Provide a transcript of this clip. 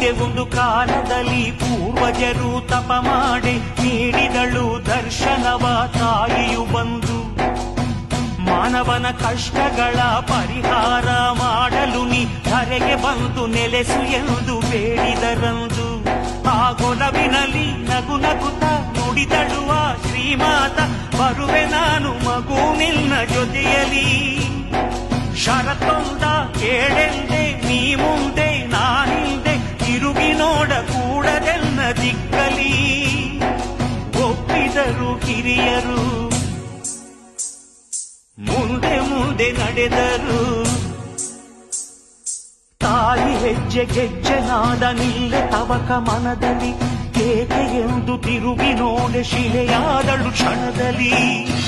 ಹಿಂದೆ ಒಂದು ಕಾಲದಲ್ಲಿ ಪೂರ್ವಜರು ತಪ ಮಾಡಿ ನೀಡಿದಳು ದರ್ಶನವ ತಾಯಿಯು ಬಂದು. ಮಾನವನ ಕಷ್ಟಗಳ ಪರಿಹಾರ ಮಾಡಲು ನೀ ಧರೆಗೆ ಬಂದು ನೆಲೆಸು ಎಂದು ಬೇಡಿದರಂದು. ಆ ಗೊಲವಿನಲ್ಲಿ ನಗು ನಗುತ್ತ ನುಡಿದಳುವ ಶ್ರೀಮಾತ, ಬರುವೆ ನಾನು ಮಗು ನಿನ್ನ ಜೊತೆಯಲ್ಲಿ. ಶರತ್ತೊಂದ ಕೇಳೆಂದೆ ದಿಕ್ಕಲಿ ಒಪ್ಪಿದರು ಕಿರಿಯರು. ಮುಂದೆ ಮುಂದೆ ನಡೆದರು. ತಾಯಿ ಹೆಜ್ಜೆ ಗೆಜ್ಜೆನಾದ ನಿಲ್ಲೆ ತವಕ ಮನದಲ್ಲಿ ಕೇಕೆ ಎಂದು ತಿರುಗಿ ನೋಡೆ ಶಿಲೆಯಾದಳು ಕ್ಷಣದಲ್ಲಿ.